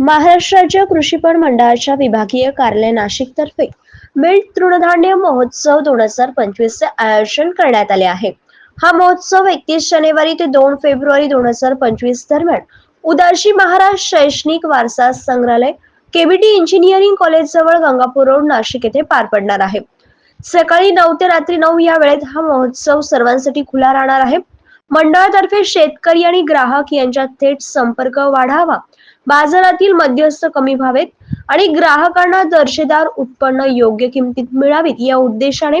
महाराष्ट्राच्या कृषीपण मंडळाच्या विभागीय कार्यालय नाशिकतर्फे मिल्ट तृणधान्य महोत्सव दोन हजार पंचवीस चे आयोजन करण्यात आले आहे. हा महोत्सव एकतीस जानेवारी ते दोन फेब्रुवारी दोन हजार पंचवीस दरम्यान उदाशी महाराज शैक्षणिक वारसा संग्रहालय केबीटी इंजिनिअरिंग कॉलेज जवळ गंगापूर रोड नाशिक येथे पार पडणार आहे. सकाळी नऊ ते रात्री नऊ या वेळेत हा महोत्सव सर्वांसाठी खुला राहणार आहे. मंडळातर्फे शेतकरी आणि ग्राहक यांच्यात थेट संपर्क वाढावा बाजारातील मध्यस्थ कमी व्हावेत आणि ग्राहकांना दर्जेदार उत्पन्न योग्य किमतीत मिळावीत या उद्देशाने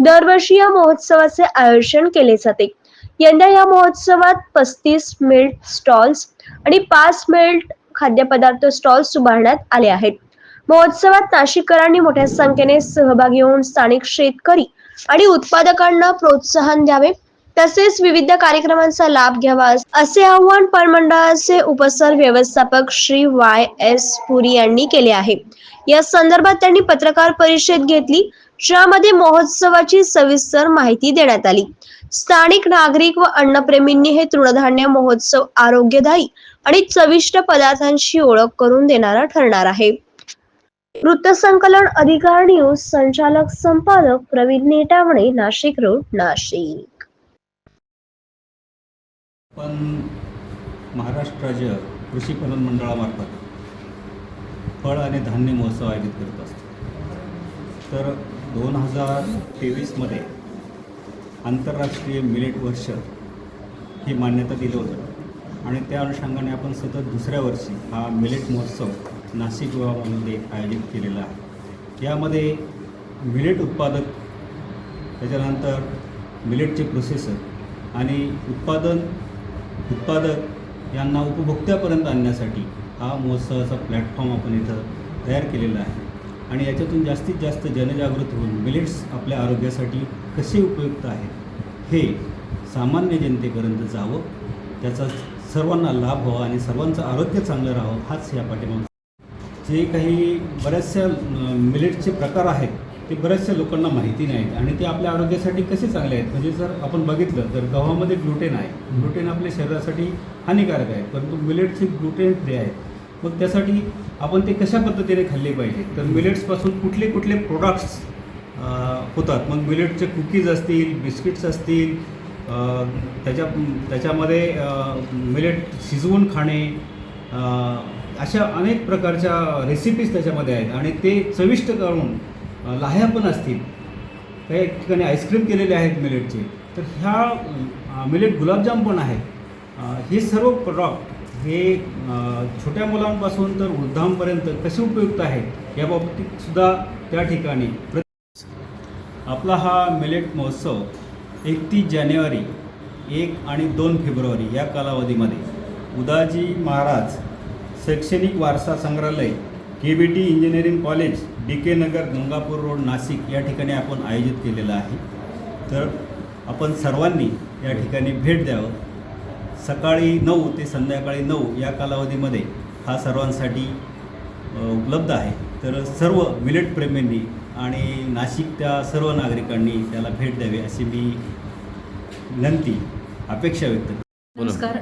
दरवर्षी या महोत्सवाचे आयोजन केले जाते. यंदा या महोत्सवात पस्तीस मिल्ट स्टॉल्स आणि पाच मिल्ट खाद्यपदार्थ स्टॉल्स उभारण्यात आले आहेत. महोत्सवात नाशिककरांनी मोठ्या संख्येने सहभागी होऊन स्थानिक शेतकरी आणि उत्पादकांना प्रोत्साहन द्यावे तसेच विविध कार्यक्रमांचा लाभ घ्यावा असे आव्हान परमंडळाचे उपसर व्यवस्थापक श्री वाय एस पुरी यांनी केले आहे. या संदर्भात त्यांनी पत्रकार परिषद घेतली ज्यामध्ये महोत्सवाची सविस्तर माहिती देण्यात आली. स्थानिक नागरिक व अन्नप्रेमींनी हे तृणधान्य महोत्सव आरोग्यदायी आणि चविष्ट पदार्थांची ओळख करून देणारा ठरणार आहे. वृत्तसंकलन अधिकार न्यूज संचालक संपादक प्रवीण नेटावणे नाशिक रोड नाशिक. पण महाराष्ट्र राज्य कृषी पणन मंडळामार्फत फळ आणि धान्य महोत्सव आयोजित करत असतो. तर दोन हजार तेवीसमध्ये आंतरराष्ट्रीय मिलेट वर्ष ही मान्यता दिलं होतं. आणि त्या अनुषंगाने आपण सतत दुसऱ्या वर्षी हा मिलेट महोत्सव नाशिक विभागामध्ये आयोजित केलेला आहे. यामध्ये मिलेट उत्पादक त्याच्यानंतर मिलेटचे प्रोसेसर आणि उत्पादन उत्पादक यांना उपभोक्त्यापर्यंत आणण्यासाठी हा महोत्सवाचा प्लॅटफॉर्म आपण इथं तयार केलेला आहे. आणि याच्यातून जास्तीत जास्त जनजागृत होऊन मिलेट्स आपल्या आरोग्यासाठी कसे उपयुक्त आहेत हे सामान्य जनतेपर्यंत जावं त्याचा सर्वांना लाभ व्हावा आणि सर्वांचं आरोग्य चांगलं राहावं हाच या पाठीमाग जे काही बऱ्याचशा मिलेट्सचे मिलेटचे प्रकार आहेत ते बऱ्याचशा लोकांना माहिती नाहीत आणि ते आपल्या आरोग्यासाठी कसे चांगले आहेत? म्हणजे जर आपण बघितलं तर गव्हामध्ये ग्लुटेन आहे. ग्लुटेन आपल्या शरीरासाठी हानिकारक आहे. परंतु मिलेटचे ग्लुटेन फ्री आहेत. मग त्यासाठी आपण ते कशा पद्धतीने खाल्ले पाहिजे? तर मिलेट्सपासून कुठले कुठले प्रोडक्ट्स होतात? मग मिलेटचे कुकीज असतील बिस्किट्स असतील त्याच्या त्याच्यामध्ये मिलेट शिजवून खाणे अशा अनेक प्रकारच्या रेसिपीज त्याच्यामध्ये आहेत. आणि ते चविष्ट करून लाह्या पण असतील. काही ठिकाणी आईस्क्रीम केलेले आहेत मिलेटचे तर ह्या मिलेट गुलाबजाम पण आहेत. हे सर्व प्रॉडक्ट हे छोट्या मुलांपासून तर वृद्धांपर्यंत कसे उपयुक्त आहेत याबाबतीत सुद्धा त्या ठिकाणी आपला हा मिलेट महोत्सव एकतीस जानेवारी एक आणि दोन फेब्रुवारी या कालावधीमध्ये उदाजी महाराज शैक्षणिक वारसा संग्रहालय K B T engineering college D K Nagar Gangapur road Nashik या ठिकाणी आपण आयोजित केलेलं आहे. तर आपण सर्वांनी या ठिकाणी भेट द्यावं. सकाळी नऊ ते संध्याकाळी नऊ या कालावधीमध्ये हा सर्वांसाठी उपलब्ध आहे. तर सर्व मिलेट आणि आणि नाशिकच्या सर्व नागरिकांनी त्याला भेट द्यावी अशी मी विनंती अपेक्षा व्यक्त नमस्कार.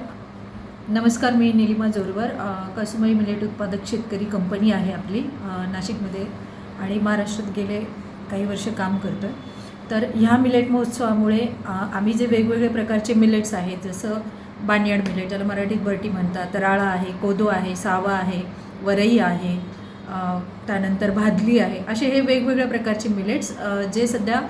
नमस्कार मी निलिमा जोरवर. कसुमाई मिलेट उत्पादक शेतकरी कंपनी आहे आपली नाशिकमध्ये आणि महाराष्ट्रात गेले काही वर्ष काम करतो तर ह्या मिलेट महोत्सवामुळे आम्ही जे वेगवेगळे प्रकारचे मिलेट्स आहेत जसं बानियाड मिलेट ज्याला मराठीत बर्टी म्हणतात राळा आहे कोदो आहे सावा आहे वरई आहे त्यानंतर भादली आहे असे हे वेगवेगळ्या प्रकारचे मिलेट्स जे सध्या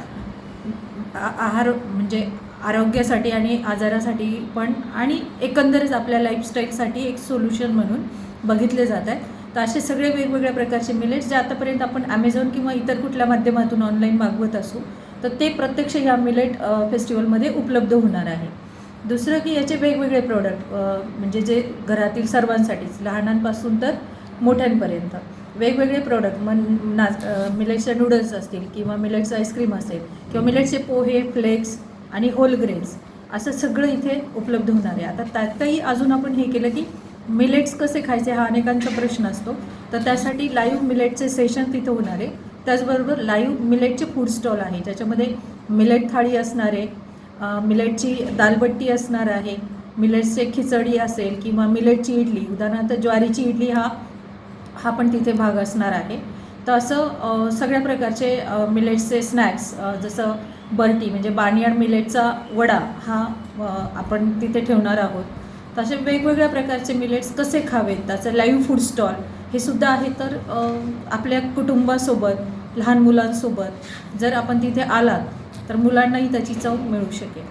आ- आहार म्हणजे आरोग्यासाठी आणि आजारासाठी पण आणि एकंदरच आपल्या लाईफस्टाईलसाठी एक सोल्युशन म्हणून बघितले जात आहे तर असे सगळे वेगवेगळ्या प्रकारचे मिलेट्स जे आतापर्यंत आपण ॲमेझॉन किंवा इतर कुठल्या माध्यमातून ऑनलाईन मागवत असू तर ते प्रत्यक्ष ह्या मिलेट फेस्टिवलमध्ये उपलब्ध होणार आहे. दुसरं की याचे वेगवेगळे प्रोडक्ट म्हणजे जे घरातील सर्वांसाठीच लहानांपासून तर मोठ्यांपर्यंत. वेगवेगळे प्रोडक्ट मन नाच मिलेट्सचे नूडल्स असतील किंवा मिलेट्स आईस्क्रीम असेल किंवा मिलेट्सचे पोहे फ्लेक्स आणि होल ग्रेन्स असं सगळं इथे उपलब्ध होणार आहे. आता त्यातही अजून आपण हे केलं की मिलेट्स कसे खायचे हा अनेकांचा प्रश्न असतो. तर त्यासाठी लाईव्ह मिलेटचे सेशन तिथं होणार आहे. त्याचबरोबर लाईव्ह मिलेटचे फूड स्टॉल आहे. ज्याच्यामध्ये मिलेट थाळी असणार आहे. मिलेटची दालबट्टी असणार आहे. मिलेट्सचे खिचडी असेल किंवा मिलेटची इडली. उदाहरणार्थ ज्वारीची इडली हा हा पण तिथे भाग असणार आहे. तर असं सगळ्या प्रकारचे मिलेट्सचे स्नॅक्स जसं बर्टी म्हणजे बानियाड मिलेटचा वडा हा आपण तिथे ठेवणार आहोत. तर असे वेगवेगळ्या प्रकारचे मिलेट्स कसे खावेत त्याचं लाईव्ह फूड स्टॉल हे सुद्धा आहे तर आपल्या कुटुंबासोबत लहान मुलांसोबत जर आपण तिथे आलात तर मुलांनाही त्याची चव मिळू शकेल.